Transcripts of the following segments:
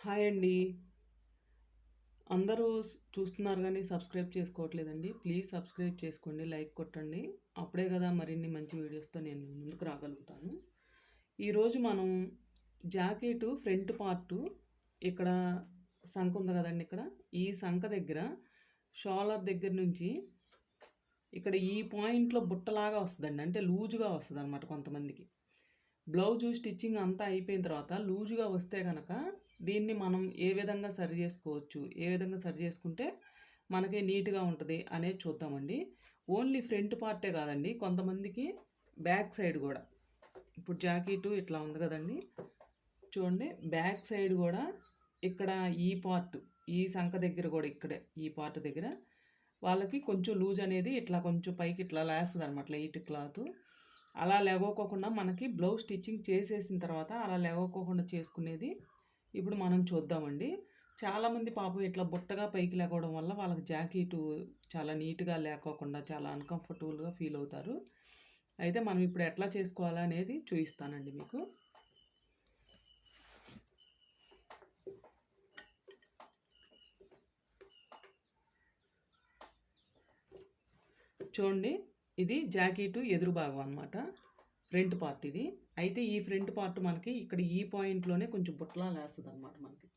Hi అండి. అందరూ చూస్తున్నారు కానీ సబ్స్క్రైబ్ చేసుకోవట్లేదండి. ప్లీజ్ సబ్స్క్రైబ్ చేసుకోండి. లైక్ కొట్టండి. అప్పుడే కదా మరిన్ని మంచి వీడియోస్‌తో నేను ముందుకు రాగలుగుతాను. ఈరోజు మనం జాకెటు ఫ్రంట్ పార్టు ఇక్కడ సంఖ ఉంది కదండి ఇక్కడ. ఈ సంఖ దగ్గర షోల్డర్ దగ్గర నుంచి ఇక్కడ ఈ పాయింట్‌లో బుట్టలాగా వస్తుందండి అంటే లూజుగా వస్తదనమాట కొంతమందికి. బ్లౌజు స్టిచ్చింగ్ అంతా అయిపోయిన తర్వాత లూజుగా వస్తే కనుక దీన్ని మనం ఏ విధంగా సరి చేసుకోవచ్చు ఏ విధంగా సరి చేసుకుంటే మనకి నీట్‌గా ఉంటుంది అనేది చూద్దామండి. ఓన్లీ ఫ్రంట్ పార్టే కాదండి కొంతమందికి బ్యాక్ సైడ్ కూడా ఇప్పుడు జాకెటు ఇట్లా ఉంది కదండి చూడండి బ్యాక్ సైడ్ కూడా ఇక్కడ ఈ పార్ట్ ఈ సంఖ దగ్గర కూడా ఇక్కడే ఈ పార్ట్ దగ్గర వాళ్ళకి కొంచెం లూజ్ అనేది ఇట్లా కొంచెం పైకి ఇట్లా లేస్తదనమాట లైట్ క్లాత్ అలా లెగవకోకుండా మనకి బ్లౌజ్ స్టిచ్చింగ్ చేసేసిన తర్వాత అలా లెగవకోకుండా చేసుకునేది ఇప్పుడు మనం చూద్దామండి. చాలామంది పాపం ఇట్లా బుట్టగా పైకి లేకపోవడం వల్ల వాళ్ళకి జాకెటు చాలా నీట్‌గా లేకోకుండా చాలా అన్‌కంఫర్టబుల్‌గా ఫీల్ అవుతారు. అయితే మనం ఇప్పుడు ఎట్లా చేసుకోవాలనేది చూపిస్తానండి మీకు. చూడండి ఇది జాకెటు ఎదురు భాగం అనమాట. ఫ్రంట్ పార్ట్ ఇది. అయితే ఈ ఫ్రంట్ పార్ట్ మనకి ఇక్కడ ఈ పాయింట్‌లోనే కొంచెం బుట్టలా లేస్తుంది అనమాట మనకి.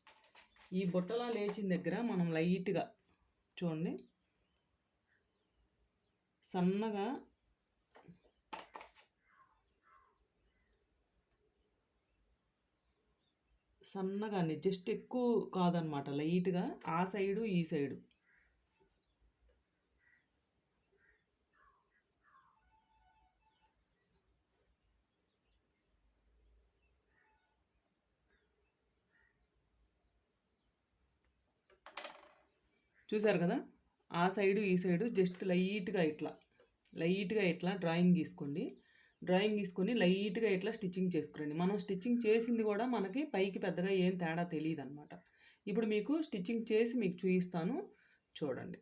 ఈ బుట్టలా లేచిన దగ్గర మనం లైట్‌గా చూడండి. సన్నగా సన్నగానే జస్ట్ ఎక్కువ కాదనమాట. లైట్‌గా ఆ సైడు, ఈ సైడు. చూసారు కదా ఆ సైడు, ఈ సైడు జస్ట్ లైట్‌గా ఇట్లా, లైట్‌గా ఇట్లా డ్రాయింగ్ గీసుకోండి. డ్రాయింగ్ గీసుకొని లైట్‌గా ఇట్లా స్టిచ్చింగ్ చేసుకురండి. మనం స్టిచ్చింగ్ చేసింది కూడా మనకి పైకి పెద్దగా ఏం తేడా తెలియదు అనమాట ఇప్పుడు మీకు స్టిచ్చింగ్ చేసి మీకు చూపిస్తాను చూడండి.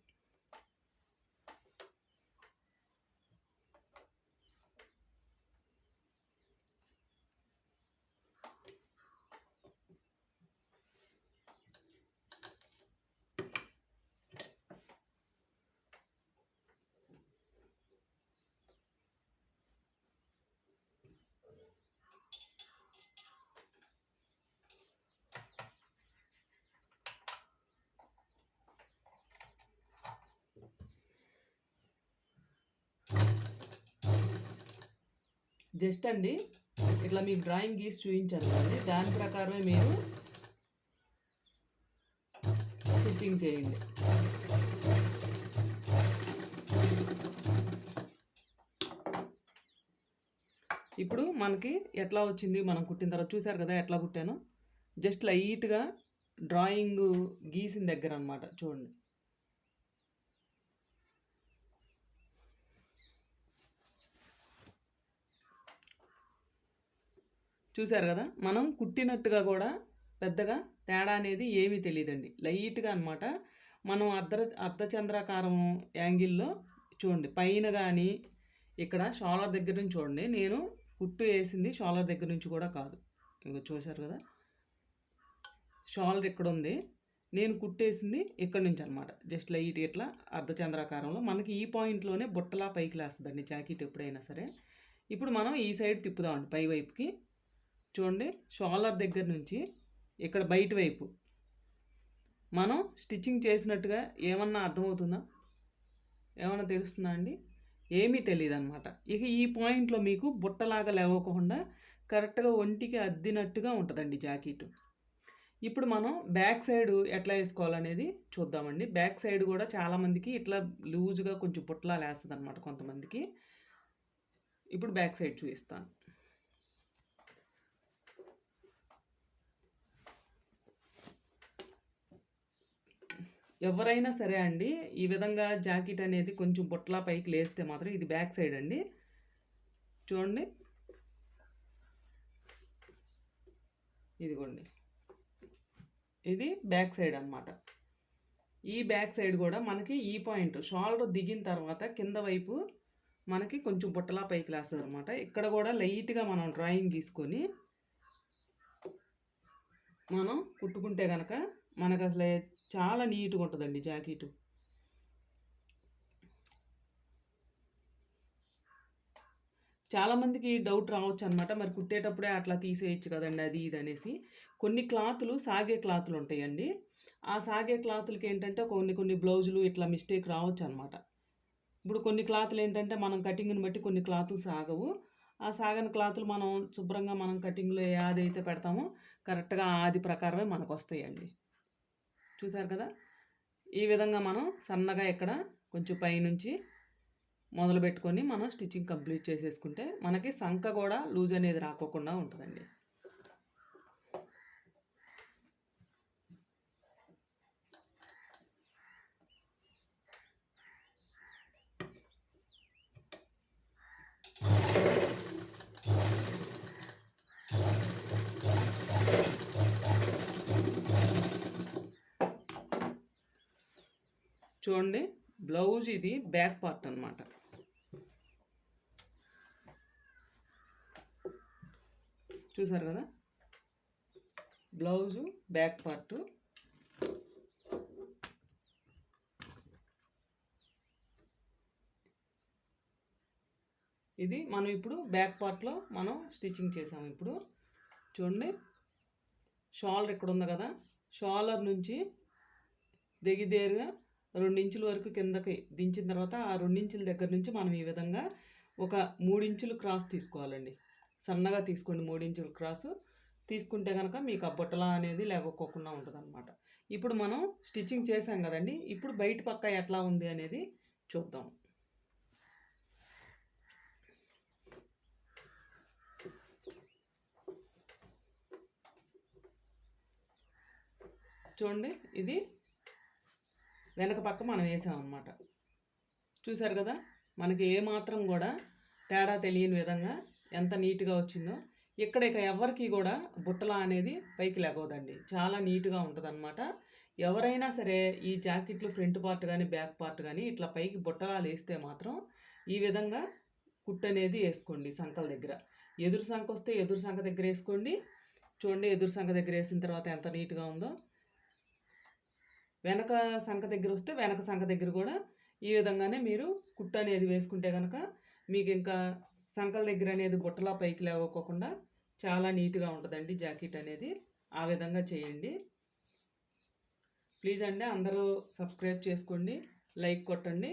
జస్ట్ అండి ఇట్లా మీకు డ్రాయింగ్ గీసి చూపించాను అండి దాని ప్రకారమే మీరు స్టిచ్చింగ్ చేయండి. ఇప్పుడు మనకి ఎట్లా వచ్చింది మనం కుట్టిన తర్వాత చూసారు కదా ఎట్లా కుట్టానో. జస్ట్ లైట్‌గా డ్రాయింగు గీసిన దగ్గర అనమాట చూడండి. చూశారు కదా మనం కుట్టినట్టుగా కూడా పెద్దగా తేడా అనేది ఏమీ తెలియదండి లైట్‌గా అనమాట. మనం అర్ధ అర్ధచంద్రాకారం యాంగిల్‌లో చూడండి పైన కానీ ఇక్కడ షోలర్ దగ్గర నుంచి చూడండి. నేను కుట్టు వేసింది షోలర్ దగ్గర నుంచి కూడా కాదు. ఇంగో చూశారు కదా షోలర్ ఇక్కడ ఉంది నేను కుట్టేసింది ఇక్కడ నుంచి అనమాట. జస్ట్ లైట్ ఇట్లా అర్ధచంద్రాకారంలో మనకి ఈ పాయింట్‌లోనే బుట్టలా పైకి లేస్తుందండి జాకెట్ ఎప్పుడైనా సరే. ఇప్పుడు మనం ఈ సైడ్ తిప్పుదామండి పై వైపుకి. చూడండి షోల్డర్ దగ్గర నుంచి ఇక్కడ బయట వైపు మనం స్టిచ్చింగ్ చేసినట్టుగా ఏమన్నా అర్థమవుతుందా? ఏమన్నా తెలుస్తుందా అండి? ఏమీ తెలియదు అనమాట ఇక ఈ పాయింట్‌లో మీకు బుట్టలాగా లేవకుండా కరెక్ట్‌గా ఒంటికి అద్దినట్టుగా ఉంటుందండి జాకెట్ ఇప్పుడు మనం బ్యాక్ సైడ్ ఎట్లా వేసుకోవాలనేది చూద్దామండి. బ్యాక్ సైడ్ కూడా చాలామందికి ఇట్లా లూజ్‌గా కొంచెం బుట్టలా లేస్తుంది అనమాట కొంతమందికి. ఇప్పుడు బ్యాక్ సైడ్ చూపిస్తాను ఎవరైనా సరే అండి ఈ విధంగా జాకెట్ అనేది కొంచెం బొట్లా పైకి లేస్తే మాత్రం ఇది బ్యాక్ సైడ్ అండి. చూడండి. ఇదిగోండి. ఇది బ్యాక్ సైడ్ అనమాట. ఈ బ్యాక్ సైడ్ కూడా మనకి ఈ పాయింట్ షోల్డర్ దిగిన తర్వాత కింద వైపు మనకి కొంచెం బుట్టలా పైకి లేస్తుంది అనమాట ఇక్కడ కూడా లైట్‌గా మనం డ్రాయింగ్ గీసుకొని మనం కుట్టుకుంటే కనుక మనకు అసలు చాలా నీట్గా ఉంటుందండి జాకెట్. చాలామందికి డౌట్ రావచ్చు అనమాట మరి కుట్టేటప్పుడే అట్లా తీసేయచ్చు కదండి అది ఇది అనేసి. కొన్ని క్లాతులు సాగే క్లాతులు ఉంటాయండి. ఆ సాగే క్లాతులకి ఏంటంటే కొన్ని కొన్ని బ్లౌజులు ఇట్లా మిస్టేక్ రావచ్చు అనమాట ఇప్పుడు కొన్ని క్లాతులు ఏంటంటే మనం కటింగ్ని బట్టి కొన్ని క్లాతులు సాగవు. ఆ సాగని క్లాతులు మనం శుభ్రంగా మనం కటింగ్లో ఏ ఆది అయితే పెడతామో కరెక్ట్గా ఆది ప్రకారమే మనకు వస్తాయండి చూసారు కదా? ఈ విధంగా మనం సన్నగా ఇక్కడ కొంచెం పైనుంచి మొదలు పెట్టుకొని మనం స్టిచ్చింగ్ కంప్లీట్ చేసేసుకుంటే మనకి సంఖ కూడా లూజ్ అనేది రాకోకుండా ఉంటుందండి. చూడండి బ్లౌజ్ ఇది బ్యాక్ పార్ట్ అనమాట చూసారు కదా? Blouse back part. ఇది మనం ఇప్పుడు బ్యాక్ పార్ట్లో మనం స్టిచ్చింగ్ చేసాము ఇప్పుడు. చూడండి షాలర్ ఇక్కడ ఉంది కదా? షాలర్ నుంచి దిగిదేరుగా రెండించుల వరకు కిందకి దించిన తర్వాత ఆ రెండించుల దగ్గర నుంచి మనం ఈ విధంగా ఒక మూడించులు క్రాస్ తీసుకోవాలండి. సన్నగా తీసుకోండి మూడించుల క్రాసు. తీసుకుంటే కనుక మీకు ఆ బుట్టల అనేది లేకపోకుండా ఉంటుంది అనమాట ఇప్పుడు మనం స్టిచ్చింగ్ చేసాం కదండి ఇప్పుడు బయట పక్క ఎట్లా ఉంది అనేది చూద్దాం. చూడండి ఇది వెనక పక్క మనం వేసామన్నమాట. చూసారు కదా? మనకి ఏ మాత్రం కూడా తేడా తెలియని విధంగా ఎంత నీట్గా వచ్చిందో ఇక్కడ ఇక ఎవరికి కూడా బుట్టల అనేది పైకి లేకపోదండి. చాలా నీట్గా ఉంటుందన్నమాట. ఎవరైనా సరే ఈ జాకెట్లు ఫ్రంట్ పార్ట్ కానీ బ్యాక్ పార్ట్ కానీ ఇట్లా పైకి బుట్టలాలు వేస్తే మాత్రం ఈ విధంగా కుట్టు అనేది వేసుకోండి సంకల దగ్గర. ఎదురు సంఖ వస్తే ఎదురు సంఖ దగ్గర వేసుకోండి. చూడండి ఎదురు సంఖ దగ్గర వేసిన తర్వాత ఎంత నీట్గా ఉందో. వెనక సంఖ దగ్గర వస్తే వెనక సంఖ దగ్గర కూడా ఈ విధంగానే మీరు కుట్టు అనేది వేసుకుంటే కనుక మీకు ఇంకా సంకల దగ్గర అనేది బుట్టలా పైకి లేవకోకుండా చాలా నీట్గా ఉంటుందండి జాకెట్ అనేది. ఆ విధంగా చేయండి. ప్లీజ్ అండి అందరూ సబ్స్క్రైబ్ చేసుకోండి లైక్ కొట్టండి.